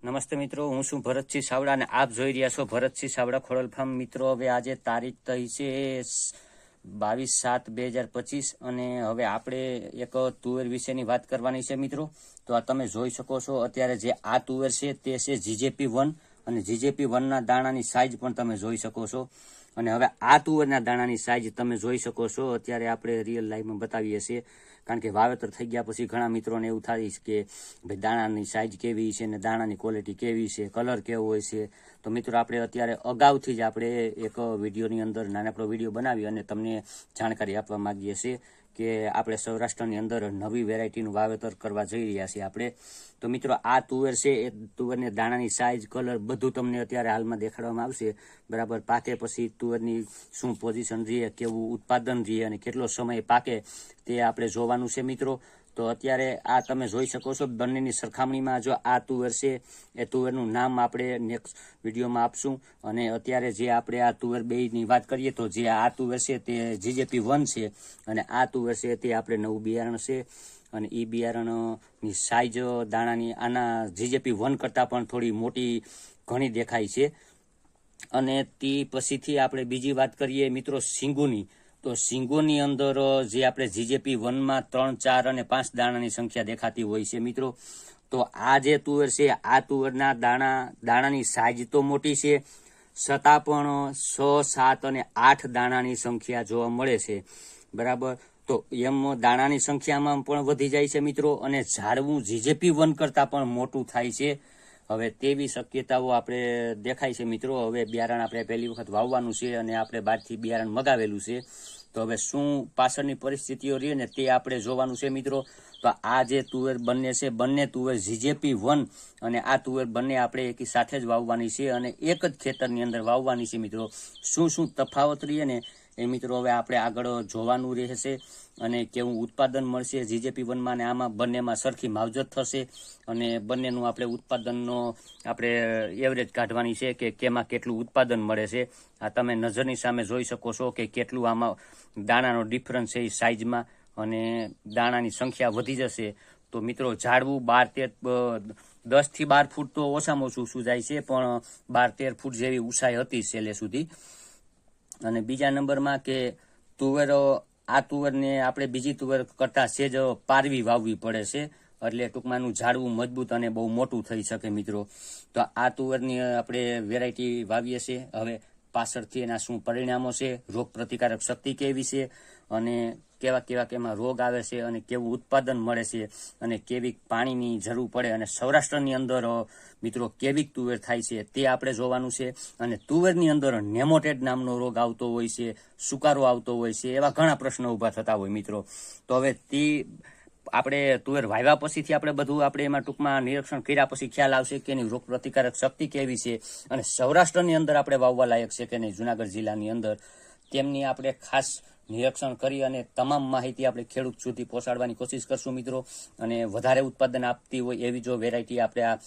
નમસ્તે મિત્રો, હું છું ભરતસિંહ સાવડા અને આપ જોઈ રહ્યા છો ભરતસિંહ સાવડા ખોડલ ફાર્મ. મિત્રો, હવે આજે તારીખ થઈ છે બાવીસ સાત બે હજાર પચીસ અને હવે આપણે એક તુવેર વિશેની વાત કરવાની છે મિત્રો. તો આ તમે જોઈ શકો છો, અત્યારે જે આ તુવેર છે તે છે જીજેપી વન અને જીજેપી વનના દાણાની સાઇઝ પણ તમે જોઈ શકો છો. અને હવે આ તુવરના દાણાની સાઇઝ તમે જોઈ શકો છો. અત્યારે આપણે રિયલ લાઈફમાં બતાવીએ છીએ. કારણ કે વાવેતર થઈ ગયા પછી ઘણા મિત્રોને એવું થાય કે ભાઈ દાણાની સાઇઝ કેવી છે ને દાણાની ક્વોલિટી કેવી છે કલર કેવો હોય છે. તો મિત્રો આપણે અત્યારે અગાઉથી જ આપણે એક વિડીયોની અંદર નાનકડો વીડિયો બનાવી અને તમને જાણકારી આપવા માંગીએ છીએ. કે આપણે સૌરાષ્ટ્રની અંદર નવી વેરાયટીનું વાવેતર કરવા જઈ રહ્યા છીએ આપણે. તો મિત્રો, આ તુવેર છે, એ તુવેરની દાણાની સાઇઝ કલર બધું તમને અત્યારે હાલમાં દેખાડવામાં આવશે. બરાબર, પાકે પછી તુવેરની શું પોઝિશન રહીએ કેવું ઉત્પાદન રહીએ અને કેટલો સમય પાકે તે આપણે જોવાનું છે મિત્રો. તો અત્યારે આ તમે જોઈ શકો છો બંનેની સરખામણીમાં જો આ તુવેર છે, એ તુવેરનું નામ આપણે નેક્સ્ટ વિડીયોમાં આપશું. અને અત્યારે જે આપણે આ તુવેર બેની વાત કરીએ તો જે આ તુવેર છે તે જીજેપી વન છે અને આ તુવેર છે તે આપણે નવું બિયારણ છે. અને એ બિયારણની સાઇઝ દાણાની આના જીજેપી વન કરતાં પણ થોડી મોટી ઘણી દેખાય છે. અને તે પછીથી આપણે બીજી વાત કરીએ મિત્રો સિંગુની. તો સિંગોની અંદર જે આપણે જીજેપી વનમાં ત્રણ, ચાર અને પાંચ દાણાની સંખ્યા દેખાતી હોય છે મિત્રો, તો આ જે તુવેર છે, આ તુવેરના દાણા, દાણાની સાઇઝ તો મોટી છે, છતાં પણ છ, સાત અને આઠ દાણાની સંખ્યા જોવા મળે છે. બરાબર? તો એમ દાણાની સંખ્યામાં પણ વધી જાય છે મિત્રો, અને ઝાડવું જીજેપી વન કરતાં પણ મોટું થાય છે. હવે તેવી શક્યતાઓ આપણે દેખાય છે મિત્રો. હવે બિયારણ આપણે પહેલી વખત વાવવાનું છે અને આપણે બહારથી બિયારણ મગાવેલું છે. તો હવે શું પાછળની પરિસ્થિતિઓ રહી ને તે આપણે જોવાનું છે મિત્રો. તો આ જે તુવેર બંને છે, બંને તુવેર જીજેપી વન અને આ તુવેર બંને આપણે એકી સાથે જ વાવવાની છે અને એક જ ખેતરની અંદર વાવવાની છે મિત્રો. શું શું તફાવત રહીએ ને એ મિત્રો હવે આપણે આગળ જોવાનું રહેશે અને કેવું ઉત્પાદન મળશે જીજેપી વનમાં અને આમાં બંનેમાં સરખી માવજત થશે અને બંનેનું આપણે ઉત્પાદનનો આપણે એવરેજ કાઢવાની છે કે કેમાં કેટલું ઉત્પાદન મળે છે. આ તમે નજરની સામે જોઈ શકો છો કે કેટલું આમાં દાણાનો ડિફરન્સ છે એ સાઇઝમાં અને દાણાની સંખ્યા વધી જશે. તો મિત્રો ઝાડવું બાર તેર દસથી બાર ફૂટ તો ઓછામાં ઓછું શું જાય છે, પણ બાર તેર ફૂટ જેવી ઊંચાઈ હતી છેલ્લે સુધી. અને બીજા નંબરમાં કે તુવેરો, આ તુવેરને આપણે બીજી તુવેર કરતાં સેજ પારવી વાવવી પડે છે. એટલે ટૂંકમાંનું ઝાડવું મજબૂત અને બહુ મોટું થઈ શકે મિત્રો. તો આ તુવેરની આપણે વેરાયટી વાવીએ છીએ. હવે પાછળથી એના શું પરિણામો છે રોગ પ્રતિકારક શક્તિ કેવી છે અને કેવા કેવા કેમાં રોગ આવે છે અને કેવું ઉત્પાદન મળે છે અને કેવી પાણીની જરૂર પડે અને સૌરાષ્ટ્રની અંદર મિત્રો, કેવી તુવેર થાય છે તે આપણે જોવાનું છે અને તુવેરની અંદર નેમોટેડ નામનો રોગ આવતો હોય છે, સુકારો આવતો હોય છે એવા ઘણા પ્રશ્નો ઊભા થતા હોય, મિત્રો. તો હવે તે આપણે તુવેર વાવ્યા પછીથી આપણે બધું આપણે એમાં ટૂંકમાં નિરીક્ષણ કર્યા પછી ખ્યાલ આવશે કે એની રોગ પ્રતિકારક શક્તિ કેવી છે અને સૌરાષ્ટ્રની અંદર આપણે વાવવા લાયક છે કે નહીં, જુનાગઢ જિલ્લાની અંદર. તેમની આપણે ખાસ નિરીક્ષણ કરી અને તમામ માહિતી આપણે ખેડૂત સુધી પહોંચાડવાની કોશિશ કરશું મિત્રો. અને વધારે ઉત્પાદન આપતી હોય એવી જો વેરાયટી આપણે આ